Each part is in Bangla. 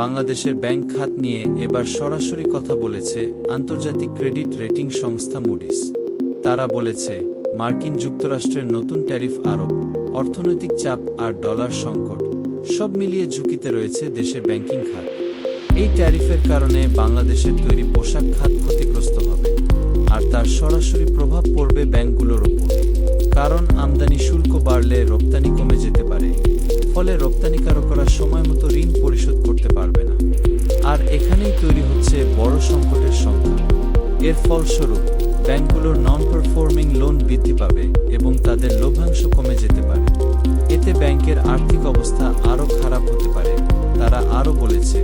বাংলাদেশের ব্যাংক খাত নিয়ে এবার সরাসরি কথা বলেছে আন্তর্জাতিক ক্রেডিট রেটিং সংস্থা মুডিস তারা বলেছে, মার্কিন যুক্তরাষ্ট্রের নতুন ট্যারিফ আরোপ, অর্থনৈতিক চাপ আর ডলার সংকট, সব মিলিয়ে ঝুঁকিতে রয়েছে দেশের ব্যাংকিং খাত। এই ট্যারিফের কারণে বাংলাদেশের তৈরি পোশাক খাত ক্ষতিগ্রস্ত হবে, আর তার সরাসরি প্রভাব পড়বে ব্যাংকগুলোর ওপর। কারণ আমদানি শুল্ক বাড়লে রপ্তানি কমে যেতে বড় সংকটের সংখ্যা এর ফলস্বরূপ, ব্যাংকগুলোর নন পারফর্মিং লোন বৃদ্ধি পাবে এবং তাদের লভ্যাংশ কমে যেতে পারে। এতে ব্যাংকের আর্থিক অবস্থা আরও খারাপ হতে পারে, তারা আরও বলেছে।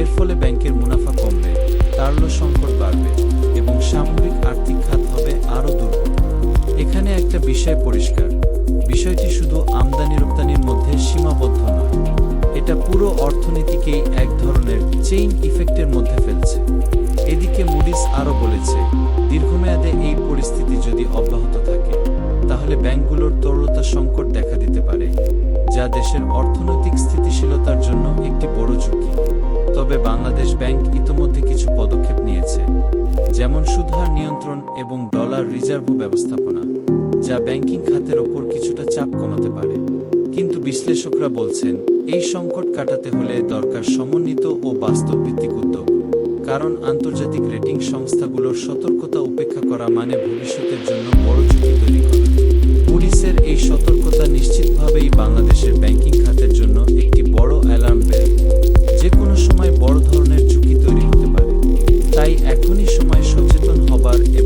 এর ফলে ব্যাংকের মুনাফা কমবে, তারল্য সংকট বাড়বে এবং সামগ্রিক আর্থিক খাত হবে আরও দুর্বল। এখানে একটা বিষয় পরিষ্কার। বিষয়টি শুধু আমদানি রপ্তানির মধ্যে চেইন ইফেক্টের মধ্যে ফেলছে। এদিকে মুডিস আরও বলেছে, দীর্ঘমেয়াদে এই পরিস্থিতি যদি অব্যাহত থাকে, তাহলে ব্যাংকগুলোর তরলতা সংকট দেখা দিতে পারে, যা দেশের অর্থনৈতিক স্থিতিশীলতার জন্য একটি বড় ঝুঁকি। তবে বাংলাদেশ ব্যাংক ইতোমধ্যে কিছু পদক্ষেপ নিয়েছে, যেমন সুদহার নিয়ন্ত্রণ এবং ডলার রিজার্ভ ব্যবস্থাপনা, যা ব্যাংকিং খাতের ওপর কিছুটা চাপ কমাতে পারে। কিন্তু বিশ্লেষকরা বলছেন এই সংকট কাটাতে হলে দরকার সমন্বিত ও বাস্তবভিত্তিক উদ্যোগ। কারণ আন্তর্জাতিক রেটিং সংস্থাগুলোর সতর্কতা উপেক্ষা করা মানে ভবিষ্যতের জন্য বড় ঝুঁকি তৈরি করা। পুলিশের এই সতর্কতা নিশ্চিতভাবেই বাংলাদেশের ব্যাংকিং খাতের জন্য একটি বড় অ্যালার্ম দেয়। যে কোনো সময় বড় ধরনের ঝুঁকি তৈরি হতে পারে। তাই এখনই সময় সচেতন হবার এবং